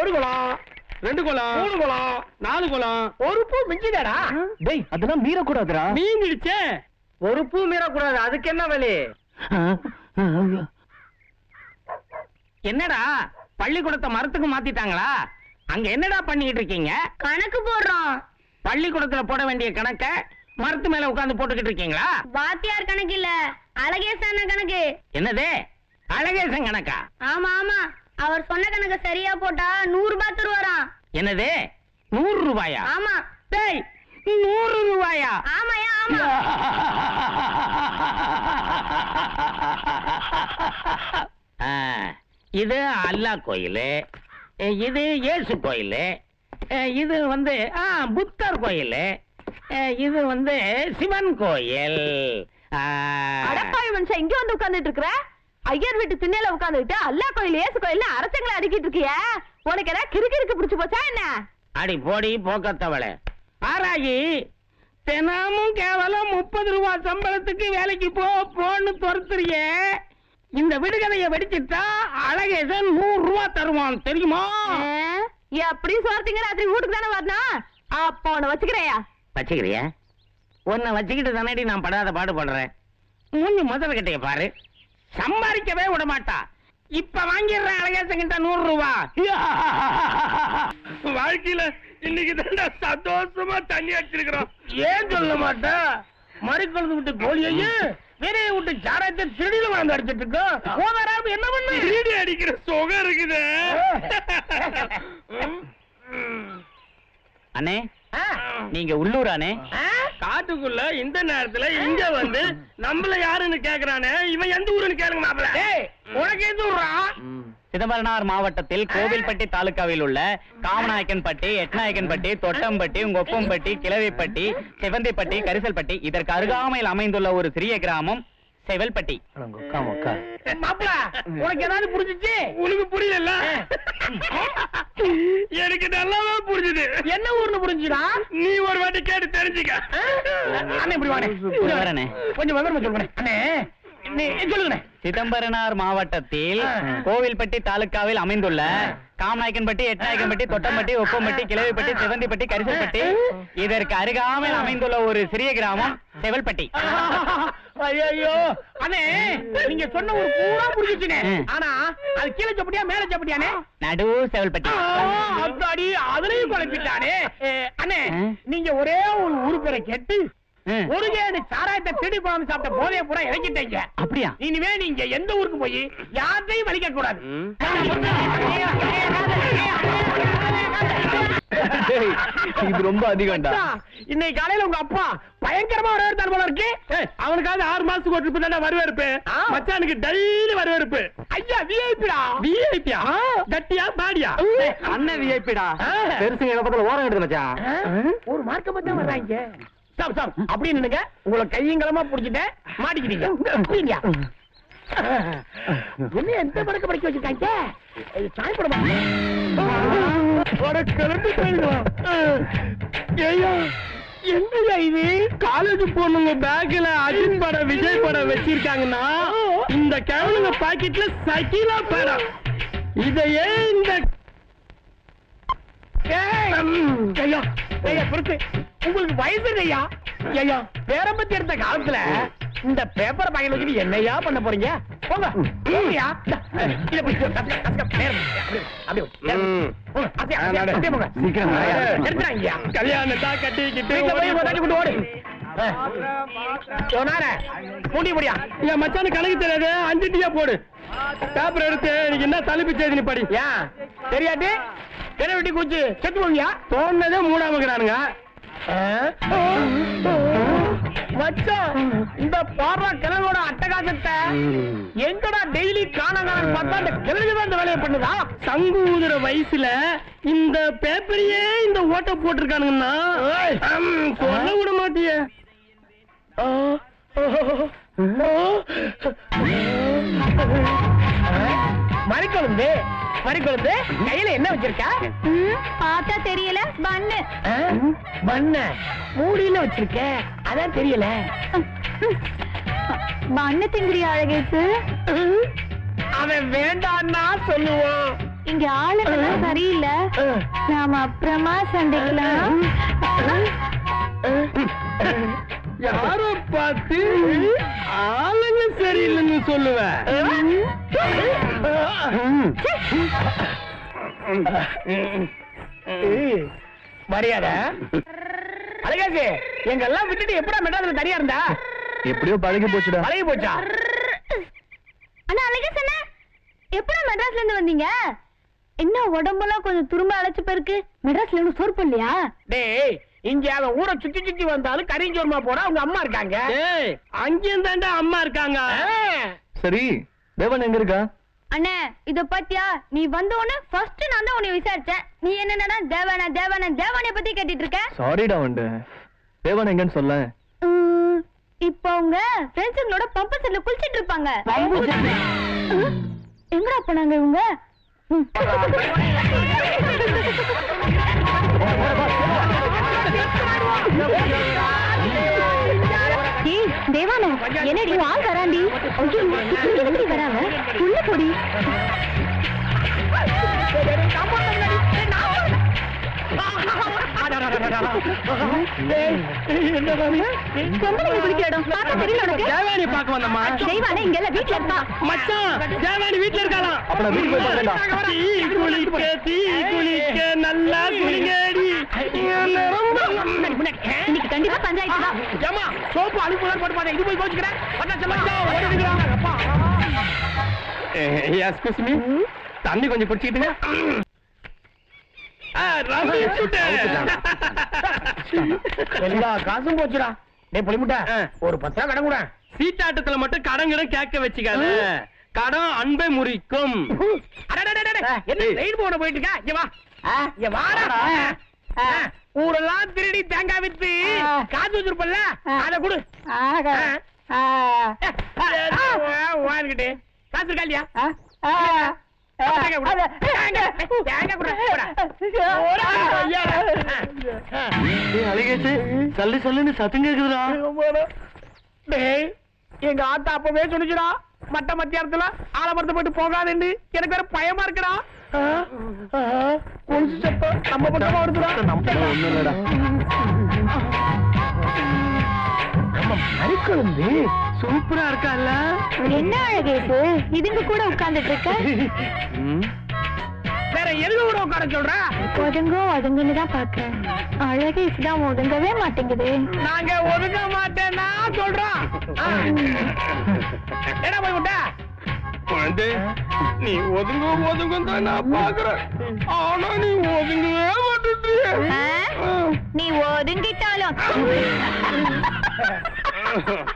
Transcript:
ஒரு குளம் ரெண்டு குளம் மூணு குளம் நாலு குளம் ஒரு பூ மிஞ்சுதாடா டேய் அதெல்லாம் மீறக்கூடாதுடா. மீன் இடிச்சே ஒரு பூ மீறக்கூடாது. அதுக்கு என்ன வழி? என்னடா? பள்ளிக்கூடத்தை மரத்துக்கு மாத்திட்டாங்களா? அங்க என்னடா பண்ணிக்கிட்டு இருக்கீங்க? கணக்கு போடுறோம். பள்ளிக்கூடத்துல போட வேண்டிய கணக்க மரத்து மேல உட்கார்ந்து போட்டுக்கிட்டு இருக்கீங்களா? வாத்தியார் கணக்கு இல்ல. அழகேசான கணக்கு. என்னது? அழகேசன் கணக்கா? ஆமா ஆமா. அவர் சொன்ன கணக்கு சரியா போட்டா நூறு ரூபாய் தருவாராம். என்னது? நூறு ரூபாயா? ஆமா. டேய் நூறு ரூபாயா? ஆமாயா ஆமா. இது அல்லா கோயில் இது இயேசு கோயில் இது வந்து ஆ, புத்தர் கோயில் இது வந்து சிவன் கோயில். அடப்பாவி மனுஷன் இங்க வந்து உட்கார்ந்துட்டு இருக்கிற? ஐயர் வீட்டு திண்ணையில உட்கார்ந்துட்டு அல்லா கோயில் ஏசு கோயில் அரசங்களை அடிக்கிட்டு இருக்கிய? உனக்கு என்ன கிறுக்கிறுக்கு பிடிச்சு போச்சா என்ன? அடி போடி போக்கத்தவளை. ஆராயி தினமும் கேவலம் முப்பது ரூபா சம்பளத்துக்கு வேலைக்கு போ போன்னு துரத்துறியே. இந்த விடுகதைய வெடிச்சிட்டா அழகேசன் நூறு ரூபா தருவான் தெரியுமா? எப்படி சொல்றீங்க ராத்திரி வீட்டுக்கு தானே வரணும் அப்போ உன்னை வச்சுக்கிறையா? வச்சுக்கிறியா? உன்னை வச்சுக்கிட்டு தானடி நான் படாத பாடு படுறேன். மூஞ்சி முதல் கிட்டைய பாரு. சம்பாதிக்கவே விட மாட்டா இப்ப வாங்கிடுறேன் அழகேசன் கிட்ட நூறு ரூபா வாழ்க்கையில இன்னைக்கு தான் சந்தோஷமா தண்ணி அடிச்சிருக்கிறோம். ஏன் சொல்ல மாட்டேன் மறிக்கொழுந்து விட்டு கோழியையும் விரைய விட்டு சாராயத்தை செடியில வாழ்ந்து அடிச்சிட்டு இருக்கோம். ஓதராம என்ன பண்ணு? சீடி அடிக்கிற சுகம் இருக்குது. அண்ணே நீங்க உள்ளூரானே காட்டுக்குள்ள இந்த நேரத்துல இங்க வந்து நம்மள யாருன்னு கேக்குறானே? இவன் எந்த ஊருன்னு கேளுங்க மாப்பிள. டேய் உனக்கு விடுறா சிதம்பரனார் மாவட்டத்தில் கோவில்பட்டி தாலுகாவில் உள்ள காமநாயக்கன்பட்டி எட்நாயக்கன்பட்டி தொட்டம்பட்டி கொப்பம்பட்டி கிழவிப்பட்டி சிவந்திப்பட்டி கரிசல்பட்டி இதற்கு அருகாமையில் அமைந்துள்ள ஒரு சிறிய கிராமம் செவல்பட்டி மாப்பிள உனக்கு ஏதாவது புரிஞ்சுச்சு? உனக்கு புரியல எனக்கு நல்லாவே புரிஞ்சுது. என்ன ஊர்னு புரிஞ்சுடா நீ ஒரு வாட்டி கேட்டு தெரிஞ்சுக்க. அண்ணே இப்படி வரேனே. கொஞ்சம் விவரமா சொல்லுங்க அண்ணே. சிதம்பரனார் மாவட்டத்தில் கோவில்பட்டி தாலுகாவில் அமைந்துள்ள காமநாயக்கன்பட்டி எட்நாயக்கன்பட்டி தொட்டம்பட்டி ஒப்பம்பட்டி கிழவிப்பட்டி சிவந்திப்பட்டி கரிசல்பட்டி. இதற்கு அருகாமையில் அமைந்துள்ள ஒரு சிறிய கிராமம் செவல்பட்டி. ஐயோ அண்ணே நீங்க சொன்ன ஒரு பூரா புரிஞ்சுச்சுனே. ஆனா அது கீழே சப்படியா மேல நடு செவல்பட்டி. அத்தாடி அதுலயும் குழப்பிட்டானே. அண்ணே. நீங்க ஒரே ஒரு ஊரு பேரை கேட்டு ம். ஒரு கேடு சாராயத்தை திருடி போகாம சாப்பிட்ட போதைய பூரா இறக்கிட்டீங்க. அப்படியா? இனிமே நீங்க எந்த ஊருக்கு போய் யார்த்தையும் வலிக்க கூடாது. இது ரொம்ப அதிகம்டா. இன்னைக்கு காலையில உங்க அப்பா பயங்கரமா வரவேற்பார் போல இருக்கு. அவனுக்காவது ஆறு மாசத்துக்கு ஒரு ட்ரிப் தானே வரவேற்பு. மச்சானுக்கு டெய்லி வரவேற்பு. ஐயா விஐபிடா விஐபியா கட்டியா பாடியா அண்ணன் விஐபிடா. பெருசுங்க பக்கத்துல ஓரம் எடுத்து மச்சான். ஒரு மார்க்க மட்டும் வர்றாங்க. சாப் சாப் அப்படி நின்னுங்க. உங்களை கையங்கலமா புடிச்சிட்டேன் மாட்டிக்கிட்டீங்க. என்ன எந்த படக்க படிக்க வச்சிருக்காங்க? கிளம்பி போயிடுவான் ஐயா என்னையா இது? காலேஜ் பொண்ணுங்க பேக்ல அஜித் படம் விஜய் படம் வச்சிருக்காங்கன்னா இந்த கிழவனுங்க பாக்கெட்ல சகிலா படம் இதையே இந்த ஐயா ஐயா பொறுத்து. உங்களுக்கு வயசு ஐயா ஐயா பேர பத்தி எடுத்த காலத்துல இந்த பேப்பர் பாக்கெட் வச்சுட்டு என்னையா பண்ண போறீங்க? போங்க. எடுத்துறாங்கய்யா. கல்யாணத்தா கட்டிக்கிட்டு ஓடி- பூண்டி முடியா என் மச்சானு கணக்கு தெரியாது. அஞ்சு டீயா போடு. பேப்பர் எடுத்து எனக்கு என்ன தலைப்பு செய்தி படி. ஏன்? தெரியாட்டி? கிணறு வெட்டி குச்சி செத்து போவியா? தோணுனதே மூணாமக்கிறானுங்க மச்சான் இந்த பாடுற கிழவோட அட்டகாசத்தை எங்கடா டெய்லி காணாங்கன்னு பார்த்தா அந்த கிழங்கு தான் இந்த வேலையை பண்ணுதா? சங்கு ஊதுற வயசுல இந்த பேப்பரையே இந்த ஓட்ட போட்டிருக்கானுங்கன்னா சொல்ல விட மாட்டியே. மறிக்கொழுந்து மறிக்கொழுந்து கையில என்ன வச்சிருக்க? பார்த்தா தெரியல. பண்ணு. பண்ண. மூடியில வச்சிருக்க. அதான் தெரியல. பண்ணு திங்கிறியா அழகேசு? அவன் வேண்டான்னா சொல்லுவான். இங்க ஆளுங்கெல்லாம் சரியில்லை. நாம அப்புறமா சண்டைக்கலாம் யார பார்த்து ஆளுங்க சரியில்லைன்னு சொல்லுவேன் மரியாதை. அழகாசி எங்க எல்லாம் விட்டுட்டு எப்படா மெட்ராஸ்ல தனியா இருந்தா? எப்படியோ பழகி போச்சுடா. பழகி போச்சா? அண்ணா அழகா சொன்ன எப்படா மெட்ராஸ்ல இருந்து வந்தீங்க? என்ன உடம்பெல்லாம் கொஞ்சம் துரும்ப அழைச்சு போயிருக்கு? மெட்ராஸ்ல இருந்து சோறு பண்ணலையா டேய் இங்க அவன் ஊரை சுத்தி சுத்தி வந்தாலும் கரிஞ்சோர்மா போனா அவங்க அம்மா இருக்காங்க. அங்கேயும் தாண்டா அம்மா இருக்காங்க. சரி தேவன் எங்க இருக்கா? அண்ணே இத பாத்தியா? நீ வந்த உடனே ஃபர்ஸ்ட் நான் தான் உன்னை விசாரிச்சேன். நீ என்னன்னா தேவானா தேவானா தேவானை பத்தி கேட்டுட்டு இருக்க? சாரிடா வந்து தேவன் எங்கன்னு சொல்ல. இப்போ அவங்க ஃப்ரெண்ட்ஸுங்களோட பம்பு செட்ல குளிச்சிட்டு இருப்பாங்க. எங்கடா போனாங்க இவங்க? ஏய் தேவானா என்னடி ஆள் வராண்டி? ஐயோ இங்க எதுக்கு வராங்க உள்ள போடி. பொம்பளைங்க குளிக்கிற இடம்? பார்த்தா தெரியல உனக்கு. தேவானி பார்க்க வந்தம்மா. தெய்வானே இங்க எல்லாம் வீட்டுல இருக்கா மச்சான் தேவானி வீட்ல இருக்காளாம். அப்ப நான் வீட்டுக்கு போய் பார்க்கறேன்டா. தீ குளிக்க தீ குளிக்க நல்லா குளிங்கடி. இன்னைக்கு கண்டிப்பா பஞ்சாயத்து தான். ஏம்மா, சோப்பு அழுப்புலாம் போட்டு இது போய் கோச்சுக்கிறேன். அப்பா. மீ? தண்ணி கொஞ்சம் சுட்டேன். எல்லா காசும் போச்சுடா. டேய் புளிமுட்டை. ஒரு பத்து ரூபா கடன் கூட. சீட்டாட்டத்துல மட்டும் கடன் கிடம் கேட்க வச்சுக்காத. கடன் அன்பை முறிக்கும். என்ன போன போயிட்டு இருக்கா? இங்க வா. இங்க வாடா. ஊரெல்லாம் திருடி தேங்காய் வித்து காசு வச்சிருப்பல்ல அத கொடு. வாங்கிட்டு காசு இருக்கா இல்லையா? சல்லு சல்லுன்னு சத்தம் கேக்குதுடா. டேய் எங்க ஆத்தா அப்பவே சொல்லிச்சுடா மட்ட மத்தியானத்துல ஆலமரத்தை போயிட்டு போகாதுன்னு. எனக்கு வேற பயமா இருக்குடா. கொலுசு சத்தம் நம்ம பக்கமா வருதுடா இல்லடா. நம்ம சூப்பரா இருக்கால என்ன அழகேசு இதுங்க கூட உட்கார்ந்துட்டு இருக்க? வேற எதுக்கு கூட உட்கார சொல்ற? ஒதுங்கோ ஒதுங்குன்னு தான் பாக்குறேன் ஒதுங்கவே மாட்டேங்குது. நாங்க ஒதுங்க மாட்டேன்னா சொல்றோம். என்ன போய் விட்ட? குழந்தை நீ ஒதுங்க ஒதுங்க தான் நான் பாக்குறேன் ஆனா நீ ஒதுங்கவே மாட்டேங்கிறியே. ஆ? நீ ஒதுங்கிட்டாலும்